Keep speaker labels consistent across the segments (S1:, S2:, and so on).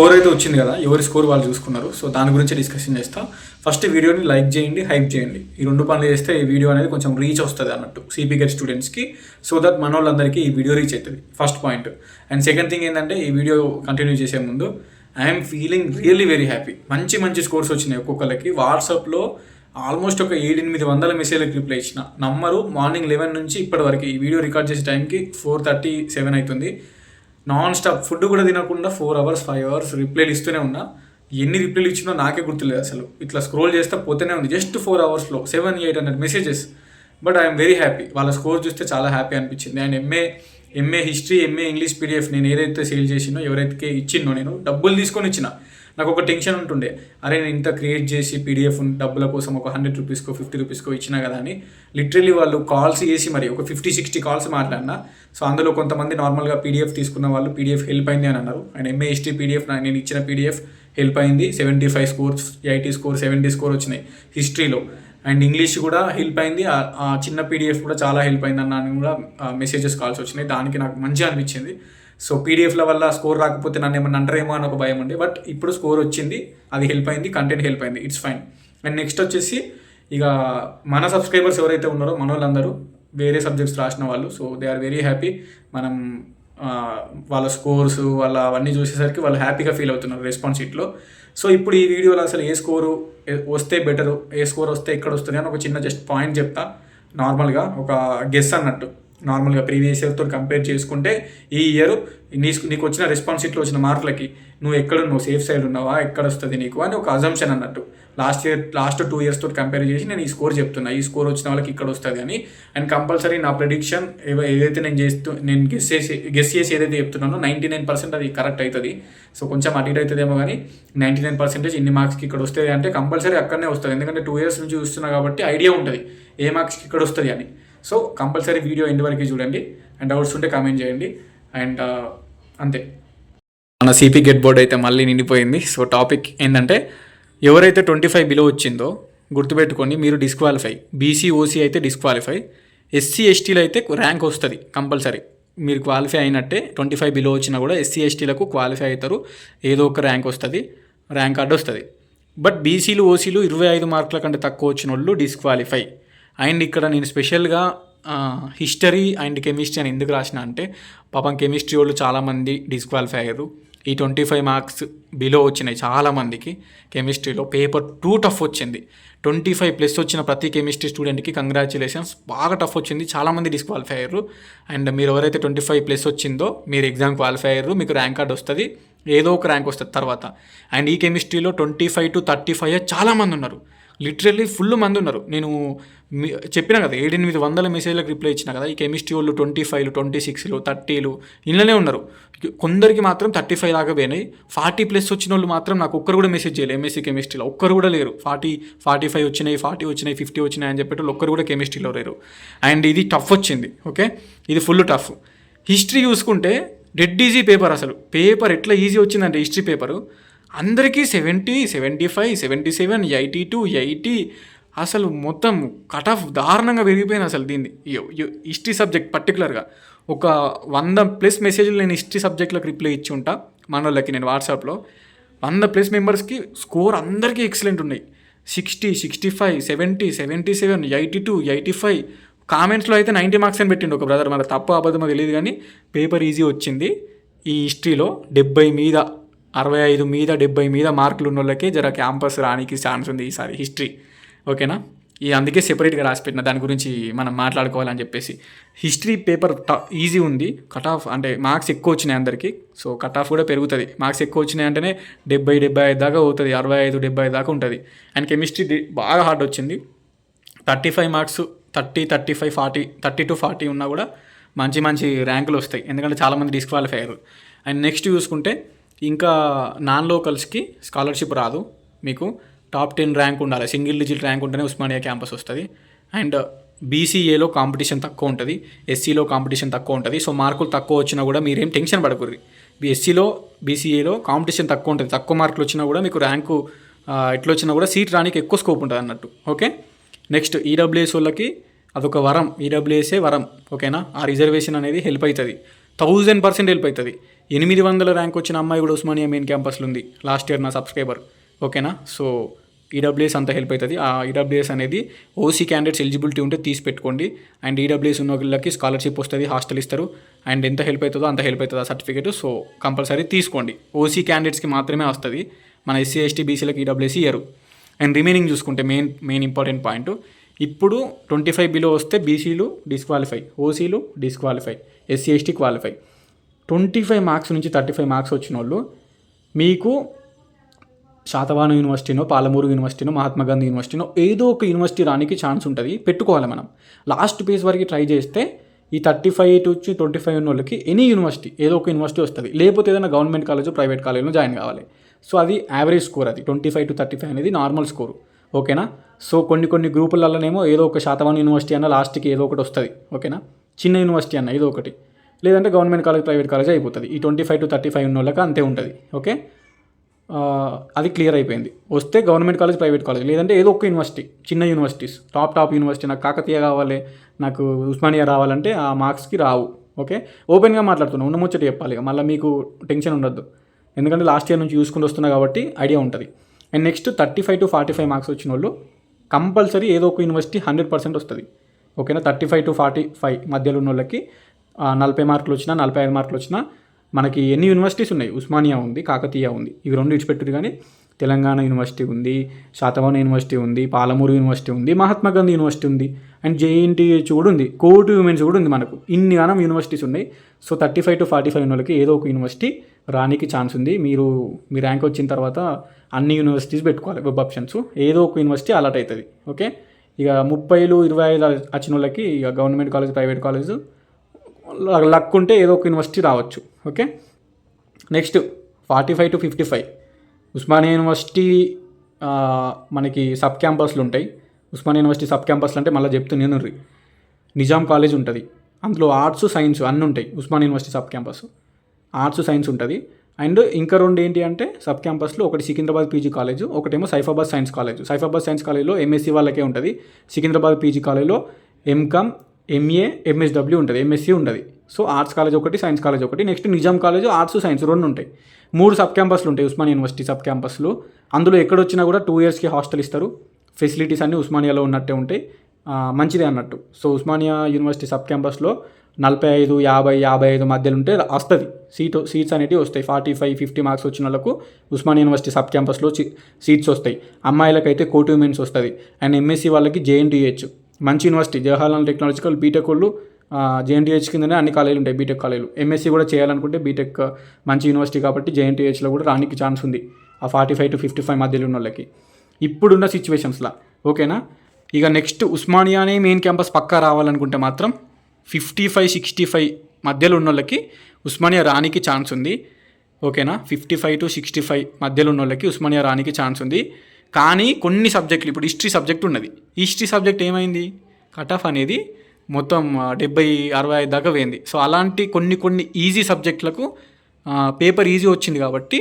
S1: Score అయితే వచ్చింది కదా ఎవరి స్కోర్ వాళ్ళు చూసుకున్నారు. సో దాని గురించి డిస్కషన్ చేస్తా. ఫస్ట్ వీడియోని లైక్ చేయండి హైప్ చేయండి. ఈ రెండు పనులు చేస్తే ఈ వీడియో అనేది కొంచెం రీచ్ వస్తుంది అన్నట్టు సిపీ స్టూడెంట్స్కి సో దట్ మన వాళ్ళందరికీ ఈ వీడియో రీచ్ అవుతుంది first point and second thing ఏంటంటే ఈ వీడియో కంటిన్యూ చేసే ముందు I'm feeling really very happy మంచి మంచి స్కోర్స్ వచ్చినాయి ఒక్కొక్కరికి వాట్సాప్లో ఆల్మోస్ట్ ఒక ఏడెనిమిది వందల మెసేజ్లకు రిప్లై ఇచ్చిన నంబరు మార్నింగ్ లెవెన్ నుంచి ఇప్పటి వరకు ఈ వీడియో రికార్డ్ చేసే టైంకి ఫోర్ థర్టీ సెవెన్ అవుతుంది. నాన్ స్టాప్ ఫుడ్ కూడా తినకుండా ఫోర్ అవర్స్ ఫైవ్ అవర్స్ రిప్లైలు ఇస్తూనే ఉన్నా. ఎన్ని రిప్లైలు ఇచ్చినా నాకే గుర్తులేదు అసలు. ఇట్లా స్క్రోల్ చేస్తే పోతేనే ఉంది. జస్ట్ ఫోర్ అవర్స్లో seven eight hundred messages. But I'm very happy. వాళ్ళ స్కోర్ చూస్తే చాలా హ్యాపీ అనిపించింది. And MA MA history MA English PDF నేను ఏదైతే సేల్ చేసినో ఎవరైతే ఇచ్చినో నేను డబ్బులు తీసుకొని ఇచ్చిన నాకు ఒక టెన్షన్ ఉంటుండే. అరే నేను ఇంత క్రియేట్ చేసి పీడిఎఫ్ డబ్బుల కోసం ఒక హండ్రెడ్ రూపీస్కో ఫిఫ్టీ రూపీస్కో ఇచ్చినా కదా అని లిటరలీ వాళ్ళు కాల్స్ చేసి మరి ఒక ఫిఫ్టీ సిక్స్టీ కాల్స్ మాట్లాడినా. సో అందులో కొంతమంది నార్మల్గా పీడిఎఫ్ తీసుకున్న వాళ్ళు పీడిఎఫ్ హెల్ప్ అయింది అని అన్నారు. అండ్ ఎంఏ హిస్టరీ పీడిఎఫ్ నేను ఇచ్చిన పీడిఎఫ్ హెల్ప్ అయింది. Seventy five scores eighty score seventy score వచ్చినాయి హిస్టరీలో అండ్ ఇంగ్లీష్ కూడా హెల్ప్ అయింది. ఆ చిన్న పీడిఎఫ్ కూడా చాలా హెల్ప్ అయింది అన్న అని కూడా మెసేజెస్ కాల్స్ వచ్చినాయి. దానికి నాకు మంచిగా అనిపించింది. సో పీడిఎఫ్ల వల్ల స్కోర్ రాకపోతే నన్ను ఏమన్నా అంటారేమో అని ఒక భయం ఉండే. బట్ ఇప్పుడు స్కోర్ వచ్చింది అది హెల్ప్ అయింది కంటెంట్ హెల్ప్ అయింది. ఇట్స్ ఫైన్ అండ్ నెక్స్ట్ వచ్చేసి ఇక మన సబ్స్క్రైబర్స్ ఎవరైతే ఉన్నారో మన వాళ్ళందరూ వేరే సబ్జెక్ట్స్ రాసిన వాళ్ళు. So they are very happy మనం వాళ్ళ స్కోర్స్ వాళ్ళ అవన్నీ చూసేసరికి వాళ్ళు హ్యాపీగా ఫీల్ అవుతున్నారు రెస్పాన్స్ షీట్లో సో ఇప్పుడు ఈ వీడియోలో అసలు ఏ స్కోరు వస్తే బెటరు ఏ స్కోర్ వస్తే ఎక్కడ వస్తుంది అని ఒక చిన్న జస్ట్ పాయింట్ చెప్తా. నార్మల్గా ఒక గెస్ అన్నట్టు. నార్మల్గా ప్రీవియస్ ఇయర్తో కంపేర్ చేసుకుంటే ఈ ఇయర్ నీ నీకు వచ్చిన రెస్పాన్స్ వచ్చిన మార్కులకి నువ్వు ఎక్కడ నువ్వు సేఫ్ సైడ్ ఉన్నావా? ఎక్కడ వస్తుంది నీకు? అని ఒక అజంప్షన్ అన్నట్టు. Last year last two years తోటి కంపేర్ చేసి నేను ఈ స్కోర్ చెప్తున్నా. ఈ స్కోర్ వచ్చిన వాళ్ళకి ఇక్కడ వస్తుంది అని. అండ్ కంపల్సరీ నా ప్రెడిక్షన్ ఏదైతే నేను చేస్తూ నేను గెస్ చేసి గెస్ చేసి ఏదైతే చెప్తున్నానో నైంటీ నైన్ పర్సెంట్ అది కరెక్ట్ అవుతుంది సో కొంచెం అటు ఇటు అవుతుందేమో కానీ నైంటీ నైన్ పర్సెంటేజ్ ఇన్ని మార్క్స్కి ఇక్కడ వస్తుంది అంటే కంపల్సరీ అక్కడనే వస్తుంది. ఎందుకంటే టూ ఇయర్స్ నుంచి చూస్తున్నా కాబట్టి ఐడియా ఉంటుంది. ఏ మార్క్స్కి ఇక్కడ వస్తుంది అని. సో కంపల్సరీ వీడియో ఎండ్ వరకు చూడండి అండ్ డౌట్స్ ఉంటే కామెంట్ చేయండి. అండ్ అంతే. మన సిపి గెట్ బోర్డ్ అయితే మళ్ళీ నిండిపోయింది. సో టాపిక్ ఏంటంటే ఎవరైతే ట్వంటీ ఫైవ్ బిలో వచ్చిందో గుర్తుపెట్టుకోండి మీరు డిస్క్వాలిఫై బీసీ ఓసీ అయితే డిస్క్వాలిఫై ఎస్సీ ఎస్టీలో అయితే ర్యాంక్ వస్తుంది కంపల్సరీ. మీరు క్వాలిఫై అయినట్టే ట్వంటీ ఫైవ్ బిలో వచ్చినా కూడా ఎస్సీ ఎస్టీలకు క్వాలిఫై అవుతారు. ఏదో ఒక ర్యాంక్ వస్తుంది ర్యాంక్ కార్డు వస్తుంది. బట్ బీసీలు ఓసీలు ఇరవై ఐదు మార్కుల కంటే తక్కువ వచ్చిన వాళ్ళు డిస్క్వాలిఫై అండ్ ఇక్కడ నేను స్పెషల్గా హిస్టరీ అండ్ కెమిస్ట్రీ అని ఎందుకు రాసిన అంటే పాపం కెమిస్ట్రీ వాళ్ళు చాలామంది డిస్క్వాలిఫై అయ్యారు. ఈ ట్వంటీ ఫైవ్ మార్క్స్ బిలో వచ్చినాయి చాలామందికి కెమిస్ట్రీలో. పేపర్ టూ టఫ్ వచ్చింది. ట్వంటీ ఫైవ్ ప్లస్ వచ్చిన ప్రతి కెమిస్ట్రీ స్టూడెంట్కి కంగ్రాచులేషన్స్ బాగా టఫ్ వచ్చింది. చాలామంది డిస్క్వాలిఫై అయ్యారు. అండ్ మీరు ఎవరైతే ట్వంటీ ఫైవ్ ప్లస్ వచ్చిందో మీరు ఎగ్జామ్ క్వాలిఫై అయ్యారు. మీకు ర్యాంక్ కార్డ్ వస్తుంది. ఏదో ఒక ర్యాంక్ వస్తుంది తర్వాత. అండ్ ఈ కెమిస్ట్రీలో twenty five to thirty five చాలామంది ఉన్నారు. లిటరల్లీ ఫుల్ మంది ఉన్నారు. నేను మీ- చెప్పిన కదా ఏడెనిమిది వందల మెసేజ్లకు రిప్లై ఇచ్చిన కదా ఈ కెమిస్ట్రీ వాళ్ళు ట్వంటీ ఫైవ్లు ట్వంటీ సిక్స్లు థర్టీలు ఇళ్ళనే ఉన్నారు. కొందరికి మాత్రం థర్టీ ఫైవ్ దాకా పోయినాయి. ఫార్టీ ప్లస్ వచ్చిన వాళ్ళు మాత్రం నాకు ఒక్కరు కూడా మెసేజ్ చేయలేదు ఎంఎస్సీ కెమిస్ట్రీలో. ఒక్కరు కూడా లేరు. ఫార్టీ ఫార్టీ ఫైవ్ వచ్చినాయి ఫార్టీ వచ్చినాయి ఫిఫ్టీ వచ్చినాయి అని చెప్పేటోళ్ళు ఒక్కరు కూడా కెమిస్ట్రీలో లేరు. అండ్ ఇది టఫ్ వచ్చింది ఓకే? ఇది ఫుల్ టఫ్. హిస్టరీ చూసుకుంటే డెడ్ ఈజీ పేపర్ అసలు. పేపర్ ఎట్లా ఈజీ వచ్చిందంటే హిస్టరీ పేపరు. అందరికీ seventy seventy five seventy seven eighty two eighty అసలు మొత్తం కట్ ఆఫ్ దారుణంగా పెరిగిపోయింది అసలు దీన్ని. హిస్టరీ సబ్జెక్ట్ పర్టికులర్గా. ఒక వంద ప్లస్ మెసేజ్లు నేను హిస్టరీ సబ్జెక్ట్లకు రిప్లై ఇచ్చి ఉంటా మన వాళ్ళకి నేను వాట్సాప్లో. వంద ప్లస్ మెంబర్స్కి స్కోర్ అందరికీ ఎక్సలెంట్ ఉన్నాయి. Sixty sixty five seventy seventy seven eighty two eighty five. కామెంట్స్లో అయితే నైంటీ మార్క్స్ అని పెట్టిండు ఒక బ్రదర్ మన తప్ప అబద్ధమో తెలియదు కానీ పేపర్ ఈజీ వచ్చింది ఈ హిస్టరీలో డెబ్బై మీద. అరవై ఐదు మీద డెబ్బై మీద మార్కులు ఉన్న వాళ్ళకే జర క్యాంపస్ రానికి ఛాన్స్ ఉంది ఈసారి హిస్టరీ. ఓకేనా? ఈ అందుకే సెపరేట్గా రాసి పెట్టిన దాని గురించి మనం మాట్లాడుకోవాలని చెప్పేసి. హిస్టరీ పేపర్ ట ఈజీ ఉంది. కట్ ఆఫ్ అంటే మార్క్స్ ఎక్కువ వచ్చినాయి అందరికీ. సో కట్ ఆఫ్ కూడా పెరుగుతుంది. మార్క్స్ ఎక్కువ వచ్చినాయి అంటేనే డెబ్బై డెబ్బై ఐదు దాకా అవుతుంది అరవై ఐదు డెబ్బై ఐదు దాకా ఉంటుంది. అండ్ కెమిస్ట్రీ బాగా హార్డ్ వచ్చింది. Thirty five marks thirty thirty five forty thirty to forty ఉన్నా కూడా మంచి మంచి ర్యాంకులు వస్తాయి. ఎందుకంటే చాలామంది డిస్క్వాలిఫై అయ్యారు. అండ్ నెక్స్ట్ చూసుకుంటే ఇంకా నాన్ లోకల్స్కి స్కాలర్షిప్ రాదు. మీకు టాప్ టెన్ ర్యాంక్ ఉండాలి. సింగిల్ డిజిట్ ర్యాంక్ ఉంటేనే ఉస్మానియా క్యాంపస్ వస్తుంది. అండ్ బీసీఏలో కాంపిటీషన్ తక్కువ ఉంటుంది. ఎస్సీలో కాంపిటీషన్ తక్కువ ఉంటుంది. సో మార్కులు తక్కువ వచ్చినా కూడా మీరేం టెన్షన్ పడకూడదు. ఎస్సీలో బీసీఏలో కాంపిటీషన్ తక్కువ ఉంటుంది. తక్కువ మార్కులు వచ్చినా కూడా మీకు ర్యాంకు ఎట్లా వచ్చినా కూడా సీట్ రానికి ఎక్కువ స్కోప్ ఉంటుంది అన్నట్టు. ఓకే? నెక్స్ట్ ఈడబ్ల్యూఎస్ వాళ్ళకి అదొక వరం. ఈడబ్ల్యూఎస్ఏ వరం. ఓకేనా? ఆ రిజర్వేషన్ అనేది హెల్ప్ అవుతుంది థౌజండ్ పర్సెంట్ హెల్ప్ అవుతుంది. ఎనిమిది వందల ర్యాంక్ వచ్చిన అమ్మాయి కూడా ఉస్మానియా మెయిన్ క్యాంపస్లో ఉంది లాస్ట్ ఇయర్ నా సబ్స్క్రైబర్. ఓకేనా? సో ఈడబ్ల్యూఎస్ అంత హెల్ప్ అవుతుంది. ఆ ఈడబ్ల్యూఎస్ అనేది ఓసీ క్యాండిడేట్స్ ఎలిజిబిలిటీ ఉంటే తీసి పెట్టుకోండి. అండ్ ఈడబ్ల్యూఎస్ ఉన్న వాళ్ళకి స్కాలర్షిప్ వస్తుంది హాస్టల్ ఇస్తారు. అండ్ ఎంత హెల్ప్ అవుతుందో అంత హెల్ప్ అవుతుంది ఆ సర్టిఫికేట్. సో కంపల్సరీ తీసుకోండి. ఓసీ క్యాండిడేట్స్కి మాత్రమే వస్తుంది. మన ఎస్సీ ఎస్టీ బీసీలకు ఈడబ్ల్యూఎస్ ఇయ్యరు. అండ్ రిమైనింగ్ చూసుకుంటే మెయిన్ మెయిన్ ఇంపార్టెంట్ పాయింట్ ఇప్పుడు ట్వంటీ ఫైవ్ బిలో వస్తే బీసీలు disqualify ఓసీలు disqualify SC ST qualify. Twenty five marks నుంచి థర్టీ ఫైవ్ మార్క్స్ వచ్చిన వాళ్ళు మీకు శాతవాహన యూనివర్సిటీనో పాలమూరు యూనివర్సిటీనో మహాత్మా గాంధీ యూనివర్సిటీనో ఏదో ఒక యూనివర్సిటీ రానికి ఛాన్స్ ఉంటుంది పెట్టుకోవాలి మనం. లాస్ట్ పేజ్ వరకు ట్రై చేస్తే ఈ థర్టీ ఫైవ్ నుంచి ట్వంటీ ఫైవ్ ఉన్న వాళ్ళకి ఎనీ యూనివర్సిటీ ఏదో ఒక యూనివర్సిటీ వస్తుంది. లేకపోతే ఏదైనా గవర్నమెంట్ కాలేజ్ ప్రైవేట్ కాలేజ్లో జాయిన్ కావాలి. సో అది యావరేజ్ స్కోర్ అది. Twenty five to thirty five అనేది నార్మల్ స్కోర్. ఓకేనా? సో కొన్ని కొన్ని గ్రూపులలోనేమో ఏదో ఒక శాతవాన్ యూనివర్సిటీ అన్న లాస్ట్కి ఏదో ఒకటి వస్తుంది ఓకేనా? చిన్న యూనివర్సిటీ అన్న ఏదో ఒకటి. లేదంటే గవర్నమెంట్ కాలేజ్ ప్రైవేట్ కాలేజ్ అయిపోతుంది. ఈ twenty five to thirty five ఉన్న వాళ్ళకి అంతే ఉంటుంది ఓకే? అది క్లియర్ అయిపోయింది. వస్తే గవర్నమెంట్ కాలేజ్ ప్రైవేట్ కాలేజ్ లేదంటే ఏదో ఒక యూనివర్సిటీ చిన్న యూనివర్సిటీస్ టాప్ టాప్ యూనివర్సిటీ నాకు కాకతీయ కావాలి నాకు ఉస్మానియా రావాలంటే ఆ మార్క్స్కి రావు ఓకే? ఓపెన్గా మాట్లాడుతున్నాను ఉన్న ముచ్చట చెప్పాలి మళ్ళీ మీకు టెన్షన్ ఉండద్దు. ఎందుకంటే లాస్ట్ ఇయర్ నుంచి చూసుకుంటూ వస్తున్నా కాబట్టి ఐడియా ఉంటుంది. And next thirty five to forty five marks వచ్చిన వాళ్ళు కంపల్సరీ ఏదో ఒక యూనివర్సిటీ హండ్రెడ్ పర్సెంట్ వస్తుంది. ఓకేనా? Thirty five to forty five మధ్యలో ఉన్న వాళ్ళకి నలభై మార్కులు వచ్చినా నలభై ఐదు మార్కులు వచ్చినా మనకి ఎన్ని యూనివర్సిటీస్ ఉన్నాయి? ఉస్మానియా ఉంది కాకతీయ ఉంది ఇవి రెండు విడిచిపెట్టుడు కానీ తెలంగాణ యూనివర్సిటీ ఉంది శాతవన యూనివర్సిటీ ఉంది పాలమూరు యూనివర్సిటీ ఉంది మహాత్మా గాంధీ యూనివర్సిటీ ఉంది అండ్ జేఎన్టీహెచ్ కూడా ఉంది కోర్టు ఉమెన్స్ కూడా ఉంది మనకు. ఇన్ని గానం యూనివర్సిటీస్ ఉన్నాయి. So thirty five to forty five వాళ్ళకి ఏదో ఒక యూనివర్సిటీ రానికి ఛాన్స్ ఉంది. మీరు మీ ర్యాంక్ వచ్చిన తర్వాత అన్ని యూనివర్సిటీస్ పెట్టుకోవాలి వెబ్ ఆప్షన్స్ ఏదో ఒక యూనివర్సిటీ అలర్ట్ అవుతుంది ఓకే ఇక ముప్పైలు ఇరవై ఐదు వచ్చిన వాళ్ళకి ఇక government college private college luck ఉంటే ఏదో ఒక యూనివర్సిటీ రావచ్చు. Okay next forty five to fifty five Osmania university మనకి సబ్ క్యాంపస్లు ఉంటాయి. ఉస్మానియా యూనివర్సిటీ సబ్ క్యాంపస్లు అంటే మళ్ళీ చెప్తున్నాను రీ. నిజాం కాలేజ్ ఉంటుంది. అందులో ఆర్ట్స్ సైన్స్ అన్నీ ఉంటాయి. Osmania university sub campus arts science ఉంటుంది. అండ్ ఇంకా రెండు ఏంటి అంటే సబ్ క్యాంపస్లో ఒకటి సికింద్రాబాద్ పీజీ కాలేజ్ ఒకటేమో Saifabad science college. Saifabad science కాలేజ్లో ఎంఎస్సీ వాళ్ళకే ఉంటుంది. సికింద్రాబాద్ పీజీ కాలేజ్లో ఎంకామ్ ఎంఏ ఎంఎస్డబ్ల్యూ ఉంటుంది. ఎంఎస్సీ ఉంటుంది సో ఆర్ట్స్ కాలేజ్ ఒకటి సైన్స్ కాలేజ్ ఒకటి. Next Nizam college arts science రెండు ఉంటాయి. మూడు సబ్ క్యాంపస్లు ఉంటాయి ఉస్మానియా యూనివర్సిటీ సబ్ క్యాంపస్లు. అందులో ఎక్కడొచ్చినా కూడా టూ ఇయర్స్కి హాస్టల్ ఇస్తారు. ఫెసిలిటీస్ అన్నీ ఉస్మానియాలో ఉన్నట్టే ఉంటాయి. మంచిదే అన్నట్టు. సో ఉస్మానియా యూనివర్సిటీ సబ్ క్యాంపస్లో నలభై ఐదు యాభై యాభై ఐదు మధ్యలో ఉంటే వస్తుంది. సీట్ సీట్స్ అనేవి వస్తాయి. ఫార్టీ ఫైవ్ ఫిఫ్టీ మార్క్స్ వచ్చిన వాళ్ళకు ఉస్మానియా యూనివర్సిటీ సబ్ క్యాంపస్లో సీట్స్ వస్తాయి. అమ్మాయిలకైతే కోటి ఉమెన్స్ వస్తుంది. అండ్ ఎంఎస్సీ వాళ్ళకి జేఎన్టీహెచ్ మంచి యూనివర్సిటీ. జవహర్లాల్ టెక్నాలజికల్ బీటెక్ వాళ్ళు జేఎన్టీహెచ్ కిందనే అన్ని కాలేజీలు ఉంటాయి. బీటెక్ కాలేజీలు. ఎంఎస్సీ కూడా చేయాలనుకుంటే బీటెక్ మంచి యూనివర్సిటీ కాబట్టి జేఎన్టీహెచ్లో కూడా రానికి ఛాన్స్ ఉంది. ఆ forty five to fifty five మధ్యలో ఉన్న వాళ్ళకి. ఇప్పుడున్న సిచ్యువేషన్స్లో. ఓకేనా? ఇక నెక్స్ట్ ఉస్మానియానే మెయిన్ క్యాంపస్ పక్కా రావాలనుకుంటే మాత్రం ఫిఫ్టీ ఫైవ్ సిక్స్టీ ఫైవ్ మధ్యలో ఉన్న వాళ్ళకి ఉస్మానియా రానికి ఛాన్స్ ఉంది. ఓకేనా fifty five to sixty five మధ్యలో ఉన్న వాళ్ళకి ఉస్మానియా రానికి ఛాన్స్ ఉంది. కానీ కొన్ని సబ్జెక్టులు ఇప్పుడు హిస్టరీ సబ్జెక్ట్ ఉన్నది. హిస్టరీ సబ్జెక్ట్ ఏమైంది? కట్ ఆఫ్ అనేది మొత్తం డెబ్బై అరవై ఐదు దాకా పోయింది. సో అలాంటి కొన్ని కొన్ని ఈజీ సబ్జెక్టులకు పేపర్ ఈజీ వచ్చింది కాబట్టి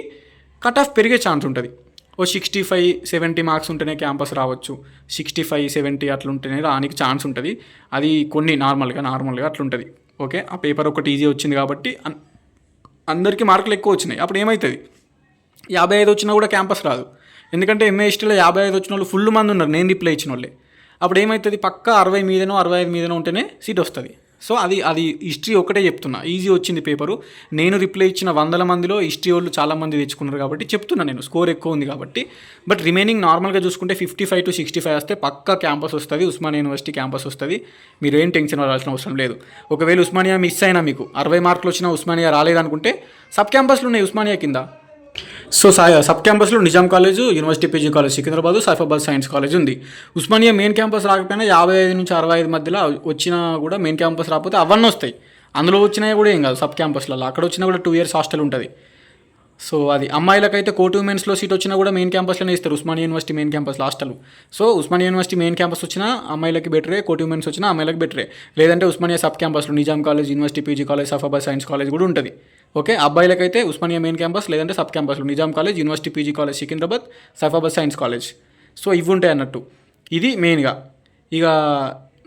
S1: కట్ ఆఫ్ పెరిగే ఛాన్స్ ఉంటుంది. ఓ సిక్స్టీ ఫైవ్ సెవెంటీ మార్క్స్ ఉంటేనే క్యాంపస్ రావచ్చు. సిక్స్టీ ఫైవ్ సెవెంటీ అట్లుంటేనే రానికి ఛాన్స్ ఉంటుంది. అది కొన్ని నార్మల్గా నార్మల్గా అట్లుంటుంది. ఓకే? ఆ పేపర్ ఒకటి ఈజీ వచ్చింది కాబట్టి అన్- అందరికీ మార్కులు ఎక్కువ వచ్చినాయి. అప్పుడు ఏమవుతుంది యాభై ఐదు వచ్చినా కూడా క్యాంపస్ రాదు. ఎందుకంటే ఎంఏఎస్టీలో యాభై ఐదు వచ్చిన వాళ్ళు ఫుల్ మంది ఉన్నారు. నేను రిప్లై ఇచ్చిన వాళ్ళే. అప్పుడు ఏమవుతుంది పక్క అరవై మీదనో అరవై ఐదు మీదనో ఉంటేనే సీట్ వస్తుంది. సో అది అది హిస్టరీ ఒకటే చెప్తున్నా. ఈజీ వచ్చింది పేపరు నేను రిప్లై ఇచ్చిన వందల మందిలో హిస్టరీ వాళ్ళు చాలా మంది తెచ్చుకున్నారు కాబట్టి చెప్తున్నా నేను. స్కోర్ ఎక్కువ ఉంది కాబట్టి. బట్ రిమైనింగ్ నార్మల్గా చూసుకుంటే fifty five to sixty five వస్తే పక్క క్యాంపస్ వస్తుంది. ఉస్మానియా యూనివర్సిటీ క్యాంపస్ వస్తుంది. మీరు ఏం టెన్షన్ పడాల్సిన అవసరం లేదు. ఒకవేళ ఉస్మానియా మిస్ అయినా మీకు అరవై మార్కులు వచ్చినా ఉస్మానియా రాలేదనుకుంటే సబ్ క్యాంపస్లు ఉన్నాయి ఉస్మానియా కింద. సో సాయ సబ్ క్యాంపస్లో Nizam college university PG college Secunderabad Saifabad science college ఉంది. ఉస్మానియా మెయిన్ క్యాంపస్ రాకపోయినా యాభై ఐదు నుంచి అరవై ఐదు మధ్యలో వచ్చినా కూడా మెయిన్ క్యాంపస్ రాకపోతే అవన్నీ వస్తాయి. అందులో వచ్చినా కూడా ఏం కాదు సబ్ క్యాంపస్లలో. అక్కడ వచ్చినా కూడా టూ ఇయర్స్ హాస్టల్ ఉంటుంది. సో అది అమ్మాయిలకైతే కోటి ఉమెన్స్లో సీట్ వచ్చినా కూడా మెయిన్ క్యాంపస్లోనే ఇస్తారు. Osmania university main campus hostel. So Osmania university main campus వచ్చినా అమ్మాయిలకి బెటరే కోటి ఉమెన్స్ వచ్చినా అమ్మాయిలకి బెటరే. లేదంటే ఉస్మానియా సబ్ క్యాంపస్లో Nizam college university PG college Saifabad science college కూడా ఉంటుంది. ఓకే అబ్బాయిలకైతే ఉస్మానియా మెయిన్ క్యాంపస్ లేదంటే sub క్యాంపస్లు. Nizam college university PG college Secunderabad Saifabad science college. So ఇవి ఉంటాయి అన్నట్టు. ఇది మెయిన్గా. ఇక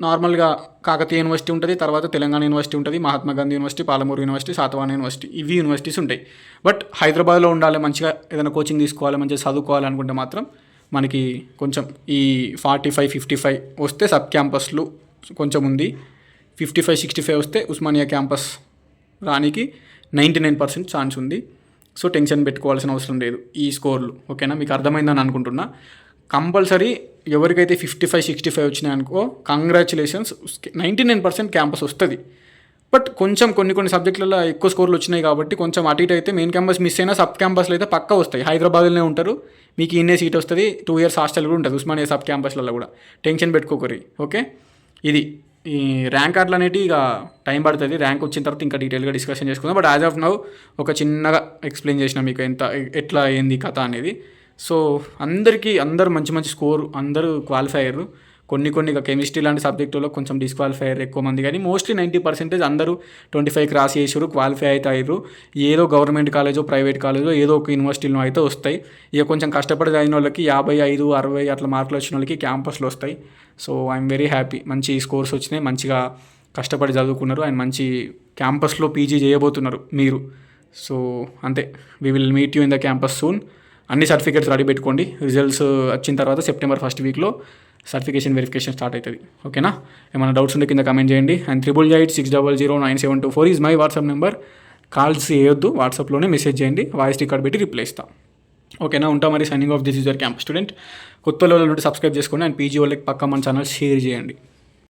S1: నార్మల్గా కాకతీయ యూనివర్సిటీ ఉంటుంది తర్వాత తెలంగాణ యూనివర్సిటీ ఉంటుంది Mahatma Gandhi university Palamuru university Satavahana university. ఇవి యూనివర్సిటీస్ ఉంటాయి. బట్ హైదరాబాద్లో ఉండాలి మంచిగా ఏదైనా కోచింగ్ తీసుకోవాలి మంచిగా చదువుకోవాలి అనుకుంటే మాత్రం మనకి కొంచెం ఈ ఫార్టీ ఫైవ్ ఫిఫ్టీ ఫైవ్ వస్తే సబ్ క్యాంపస్లు కొంచెం ఉంది. ఫిఫ్టీ ఫైవ్ సిక్స్టీ ఫైవ్ వస్తే ఉస్మానియా క్యాంపస్ రానికి నైంటీ నైన్ పర్సెంట్ ఛాన్స్ ఉంది. సో టెన్షన్ పెట్టుకోవాల్సిన అవసరం లేదు ఈ స్కోర్లు. ఓకేనా? మీకు అర్థమైందని అనుకుంటున్నా. కంపల్సరీ ఎవరికైతే ఫిఫ్టీ ఫైవ్ సిక్స్టీ ఫైవ్ వచ్చినాయి అనుకో congratulations ninety nine percent campus వస్తుంది. బట్ కొంచెం కొన్ని కొన్ని సబ్జెక్టులలో ఎక్కువ స్కోర్లు వచ్చినాయి కాబట్టి కొంచెం అటు ఇటు అయితే మెయిన్ క్యాంపస్ మిస్ అయినా సబ్ క్యాంపస్లో అయితే పక్కా వస్తాయి. హైదరాబాద్లోనే ఉంటారు. మీకు ఇన్నే సీట్ వస్తుంది. టూ ఇయర్స్ హాస్టల్ కూడా ఉంటుంది. ఉస్మానియా సబ్ క్యాంపస్లలో కూడా. టెన్షన్ పెట్టుకోకరి ఓకే? ఇది. ఈ ర్యాంక్ కార్డులు అనేటివి ఇక టైం పడుతుంది. ర్యాంక్ వచ్చిన తర్వాత ఇంకా డీటెయిల్గా డిస్కషన్ చేసుకుందాం. బట్ యాజ్ ఆఫ్ నౌ ఒక చిన్నగా ఎక్స్ప్లెయిన్ చేసిన మీకు ఎంత ఎట్లా ఏంది కథ అనేది. సో అందరికీ అందరు మంచి మంచి స్కోర్ అందరూ క్వాలిఫై అయ్యారు. కొన్ని కొన్ని కెమిస్ట్రీ లాంటి సబ్జెక్టులో కొంచెం డిస్క్వాలిఫై అయ్యారు ఎక్కువ మంది. కానీ మోస్ట్లీ నైంటీ పర్సెంటేజ్ అందరూ ట్వంటీ ఫైవ్ క్రాస్ చేసారు క్వాలిఫై అయితే అయ్యారు ఏదో గవర్నమెంట్ కాలేజో ప్రైవేట్ కాలేజో ఏదో ఒక యూనివర్సిటీలో అయితే వస్తాయి. ఇక కొంచెం కష్టపడి చదివిన వాళ్ళకి యాభై ఐదు అరవై అట్లా మార్కులు వచ్చిన వాళ్ళకి క్యాంపస్లో వస్తాయి. సో ఐఎమ్ వెరీ హ్యాపీ మంచి స్కోర్స్ వచ్చినాయి. మంచిగా కష్టపడి చదువుకున్నారు. అండ్ మంచి క్యాంపస్లో పీజీ చేయబోతున్నారు మీరు. సో అంతే. We will meet you in the campus soon అన్ని సర్టిఫికేట్స్ రెడీ పెట్టుకోండి. రిజల్ట్స్ వచ్చిన తర్వాత సెప్టెంబర్ ఫస్ట్ వీక్లో సర్టిఫికేషన్ వెరిఫికేషన్ స్టార్ట్ అవుతుంది. ఓకేనా? ఏమైనా డౌట్స్ ఉంటే కింద కమెంట్ చేయండి. And triple eight six double zero nine seven two four is my WhatsApp number. Calls చేయొద్దు వాట్సాప్లోనే మెసేజ్ చేయండి వాయిస్ రికార్డ్ పెట్టి రిప్లై ఇస్తాం. ఓకేనా? ఉంటా మరి signing off this user camp student కొత్త వాళ్ళు సబ్స్క్రైబ్ చేసుకోండి. అండ్ పీజీ వాళ్ళకి పక్క మన ఛానల్ షేర్ చేయండి.